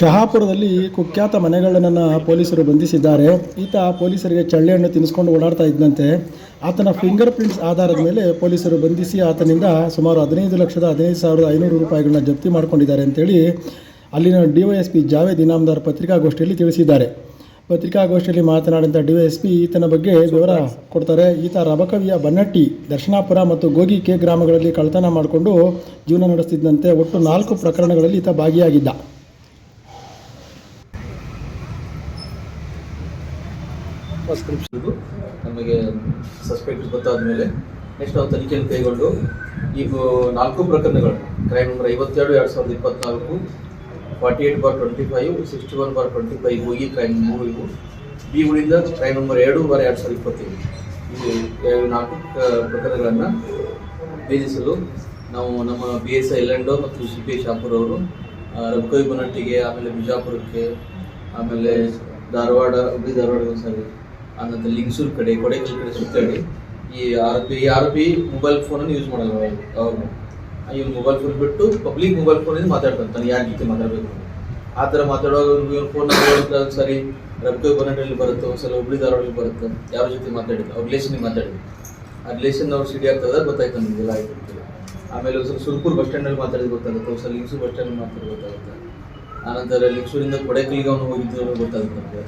ಶಹಾಪುರದಲ್ಲಿ ಕುಖ್ಯಾತ ಮನೆಗಳನ್ನು ಪೊಲೀಸರು ಬಂಧಿಸಿದ್ದಾರೆ. ಈತ ಪೊಲೀಸರಿಗೆ ಚಳ್ಳೆಹಣ್ಣು ತಿನ್ನಿಸ್ಕೊಂಡು ಓಡಾಡ್ತಾ ಇದ್ದಂತೆ ಆತನ ಫಿಂಗರ್ ಪ್ರಿಂಟ್ಸ್ ಆಧಾರದ ಮೇಲೆ ಪೊಲೀಸರು ಬಂಧಿಸಿ ಆತನಿಂದ ಸುಮಾರು ಹದಿನೈದು ಲಕ್ಷದ ಹದಿನೈದು ಸಾವಿರದ ಐನೂರು ರೂಪಾಯಿಗಳನ್ನ ಜಪ್ತಿ ಮಾಡ್ಕೊಂಡಿದ್ದಾರೆ ಅಂತೇಳಿ ಅಲ್ಲಿನ D Y S P Javed Inamdar ಪತ್ರಿಕಾಗೋಷ್ಠಿಯಲ್ಲಿ ತಿಳಿಸಿದ್ದಾರೆ. ಪತ್ರಿಕಾಗೋಷ್ಠಿಯಲ್ಲಿ ಮಾತನಾಡಿದಂಥ ಡಿ ವೈ ಎಸ್ ಪಿ ಈತನ ಬಗ್ಗೆ ವಿವರ ಕೊಡ್ತಾರೆ. ಈತ ರಬಕವಿಯ ಬನ್ನಟ್ಟಿ, ದರ್ಶನಾಪುರ ಮತ್ತು ಗೋಗಿ ಕೆ ಗ್ರಾಮಗಳಲ್ಲಿ ಕಳ್ಳತನ ಮಾಡಿಕೊಂಡು ಜೀವನ ನಡೆಸುತ್ತಿದ್ದಂತೆ ಒಟ್ಟು ನಾಲ್ಕು ಪ್ರಕರಣಗಳಲ್ಲಿ ಈತ ಭಾಗಿಯಾಗಿದ್ದ. ಇದು ನಮಗೆ ಸಸ್ಪೆಕ್ಟ್ ಗೊತ್ತಾದ ಮೇಲೆ ನೆಕ್ಸ್ಟ್ ನಾವು ತನಿಖೆಯನ್ನು ಕೈಗೊಂಡು ಈ ನಾಲ್ಕು ಪ್ರಕರಣಗಳು ಕ್ರೈಮ್ ನಂಬರ್ ಐವತ್ತೆರಡು ಎರಡು ಸಾವಿರದ ಇಪ್ಪತ್ನಾಲ್ಕು forty eight bar twenty five sixty one bar twenty five ಹೋಗಿ ಕ್ರೈಮ್ ಮೂರು ಇವು. ಬಿ ಉಳಿದ ಕ್ರೈಮ್ ನಂಬರ್ ಎರಡು ಬಾರ್ ಎರಡು ಸಾವಿರದ ಇಪ್ಪತ್ತೈದು ಈ ನಾಲ್ಕು ಪ್ರಕರಣಗಳನ್ನು ಭೇದಿಸಲು ನಾವು ನಮ್ಮ ಬಿ ಎಸ್ ಐ ಲಂಡೋ ಮತ್ತು ಸಿ ಪಿ ಶಾಪುರ್ ಅವರು ರಬ್ಕೋಯ್ ಬನಟ್ಟಿಗೆ ಆಮೇಲೆ ಬಿಜಾಪುರಕ್ಕೆ ಆಮೇಲೆ ಧಾರವಾಡ ಹುಬ್ಳಿ ಧಾರವಾಡ ಒಂದ್ಸರಿ ಆನಂತರ ಲಿಂಗ್ಸೂರ್ ಕಡೆ ಕೊಡೇಕಲ್ ಕಡೆ ಸುತ್ತಾಡಿ ಈ ಆರೋಪಿ ಈ ಆರೋಪಿ ಮೊಬೈಲ್ ಫೋನನ್ನು ಯೂಸ್ ಮಾಡಲ್ಲ ಅವ್ರನ್ನ ಇವ್ನು ಮೊಬೈಲ್ ಫೋನ್ ಬಿಟ್ಟು ಪಬ್ಲಿಕ್ ಮೊಬೈಲ್ ಫೋನಿಂದ ಮಾತಾಡ್ತಾನೆ ತಾನು ಯಾರ ಜೊತೆ ಮಾತಾಡಬೇಕು ಆ ಥರ ಮಾತಾಡುವಾಗ ಇವ್ನ ಫೋನ್ ಸರಿ ರಬ್ಬೆ ಬನ್ನಡಲ್ಲಿ ಬರುತ್ತೆ ಒಂದ್ಸಲ ಹುಬ್ಳಿ ಧಾರವಾಡಲ್ಲಿ ಬರುತ್ತೆ, ಯಾರ ಜೊತೆ ಮಾತಾಡಿದ್ದು ಅವ್ರ ರಿಲೇಷನ್ಗೆ ಮಾತಾಡಿದ್ದು ಆ ರಿಲೇಷನ್ ಅವ್ರು ಸಿಡಿ ಆಗ್ತದ ಗೊತ್ತಾಯ್ತು ನಮಗೆಲ್ಲ ಆಯ್ತು ಆಮೇಲೆ ಆಮೇಲೆ ಒಂದ್ಸಲ ಸುರ್ಪುರ್ ಬಸ್ ಸ್ಟ್ಯಾಂಡಲ್ಲಿ ಮಾತಾಡಿದ್ದು ಗೊತ್ತಾಗುತ್ತೆ, ಒಂದ್ಸಲ ಲಿಂಗ್ಸು ಬಸ್ ಸ್ಟ್ಯಾಂಡಲ್ಲಿ ಮಾತಾಡೋದು ಗೊತ್ತಾಗುತ್ತೆ. ಆನಂತರ ಲಿಂಗ್ಸೂರಿಂದ ಕೊಡೆಕಲ್ಗೆ ಅವನು ಹೋಗಿದ್ದು ಗೊತ್ತಾಗುತ್ತೆ ನಮಗೆ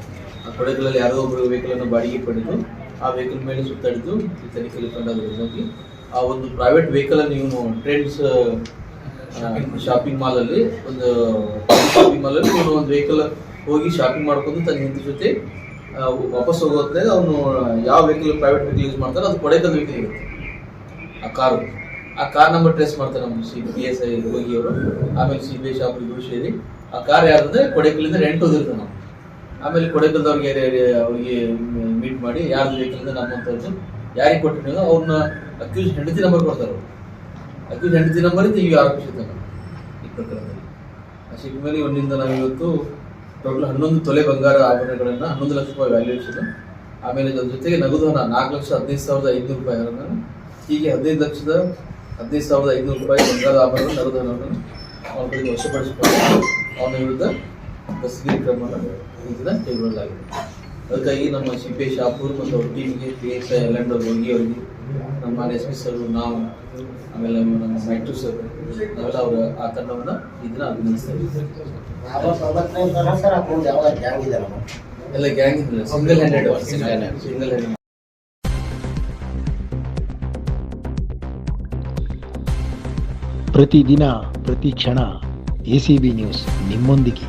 ಆ ಕೊಡೆಕಲಲ್ಲಿ ಯಾರೋ ಒಬ್ಬರು ವೆಹಿಕಲನ್ನು ಬಾಡಿಗೆ ಪಡೆದು ಆ ವೆಹಿಕಲ್ ಮೇಲೆ ಸುತ್ತಾಡಿದ್ದು ತನಿಖೆಯಲ್ಲಿ ಕಂಡಾಗಿ ಆ ಒಂದು ಪ್ರೈವೇಟ್ ವೆಹಿಕಲನ್ನು ನೀವು ಟ್ರೆಂಡ್ಸ್ ಶಾಪಿಂಗ್ ಮಾಲಲ್ಲಿ ಒಂದು ಶಾಪಿಂಗ್ ಮಾಲಲ್ಲಿ ಇವನು ಒಂದು ವೆಹಿಕಲ್ ಹೋಗಿ ಶಾಪಿಂಗ್ ಮಾಡ್ಕೊಂಡು ತನ್ನ ಹೆಂಡತಿ ಜೊತೆ ವಾಪಸ್ ಹೋಗೋ ಹೊತ್ನಾಗ ಅವನು ಯಾವ ವೆಹಿಕಲ್ ಪ್ರೈವೇಟ್ ವೆಹಿಕಲ್ ಯೂಸ್ ಮಾಡ್ತಾರೆ ಅದು ಕೊಡೆಕಲ್ ವೆಹಿಕಲ್ ಇರುತ್ತೆ. ಆ ಕಾರು. ಆ ಕಾರ್ ನಂಬರ್ ಟ್ರೇಸ್ ಮಾಡ್ತಾರೆ ನಮ್ಮ ಸಿ ಬಿ ಎಸ್ ಐ ಹೋಗಿ ಅವರು ಆಮೇಲೆ ಸಿ ಬಿ ಐ ಶಾಪ್ ಇಬ್ಬರು ಸೇರಿ ಆ ಕಾರ್ ಯಾರಂದ್ರೆ ಕೊಡೆಕಲ್ಲಿಂದ ರೆಂಟ್ ಹೋದಿರ್ತೀವಿ ನಾವು. ಆಮೇಲೆ ಕೊಡೆಕಲ್ದವ್ರಿಗೆ ಅವ್ರಿಗೆ ಮೀಟ್ ಮಾಡಿ ಯಾರ್ದು ವೆಹಿಕಲ್ ನಮ್ಮಂಥದ್ದು ಯಾರಿಗೆ ಕೊಟ್ಟಿರೋ ಅವ್ರನ್ನ ಅಕ್ಯೂಸ್ ಹೆಂಡತಿ ನಂಬರ್ ಕೊಡ್ತಾರೆ ಅವರು. ಅಕ್ಯೂಸ್ ಹೆಂಡತಿ ನಂಬರ್ ಇಂದ ಈಗ ಆರೋಪಿಸಿದ್ದಾನೆ ಈ ಪ್ರಕರಣದಲ್ಲಿ. ಸಿಕ್ಕ ಮೇಲೆ ಒಂದಿಂದ ನಾವು ಇವತ್ತು ಟೋಟಲ್ ಹನ್ನೊಂದು ತೊಲೆ ಬಂಗಾರ ಆಭರಣಗಳನ್ನು ಹನ್ನೊಂದು ಲಕ್ಷ ರೂಪಾಯಿ ವ್ಯಾಲ್ಯೂಷನ್ ಆಮೇಲೆ ಅದ್ರ ಜೊತೆಗೆ ನಗದು ಹಣ, ನಾಲ್ಕು ಲಕ್ಷ ಹದಿನೈದು ಸಾವಿರದ ಐದುನೂರು ರೂಪಾಯಿ ಹೀಗೆ ಹದಿನೈದು ಲಕ್ಷದ ಹದಿನೈದು ಸಾವಿರದ ಐದುನೂರು ರೂಪಾಯಿ ಬಂಗಾರದ ಆಭರಣ ನಗದು ಹಣವನ್ನು ಅವನ ಕಡೆಗೆ ವಶಪಡಿಸಿಕೊಂಡು ಅವನ ವಿರುದ್ಧ ಬಸ್ಗಿರಿ ಕ್ರಮವನ್ನು ಇದನ್ನ ಕೈಗೊಳ್ಳಲಾಗಿದೆ ಅದಕ್ಕಾಗಿ ನಮ್ಮ ಸಿ ಪಿ ಐ ಶಾಪೂರ್ ಮತ್ತು ಅವ್ರ ಟೀಮ್ಗೆ ಪಿ ಎಸ್ ಐ ಎಲ್ಲಂಡ್ ಅವ್ರು ಹೋಗಿ ಅವರಿಗೆ ನಮ್ಮ ಎಸ್ ಪಿ ಸರ್ ನಾವು ಆಮೇಲೆ ನಮ್ಮ ಮೈಟ್ರು ಸರ್ ನಾವೆಲ್ಲ ಅವರ ಆ ತಂಡವನ್ನು ಇದನ್ನ ಅಭಿನಂದಿಸ್ತಾ ಇದ್ದೀವಿ. ಎಲ್ಲ gang single handed single handed ಪ್ರತಿದಿನ ಪ್ರತಿ ಕ್ಷಣ ಎ ಸಿ ಬಿ ನ್ಯೂಸ್ ನಿಮ್ಮೊಂದಿಗೆ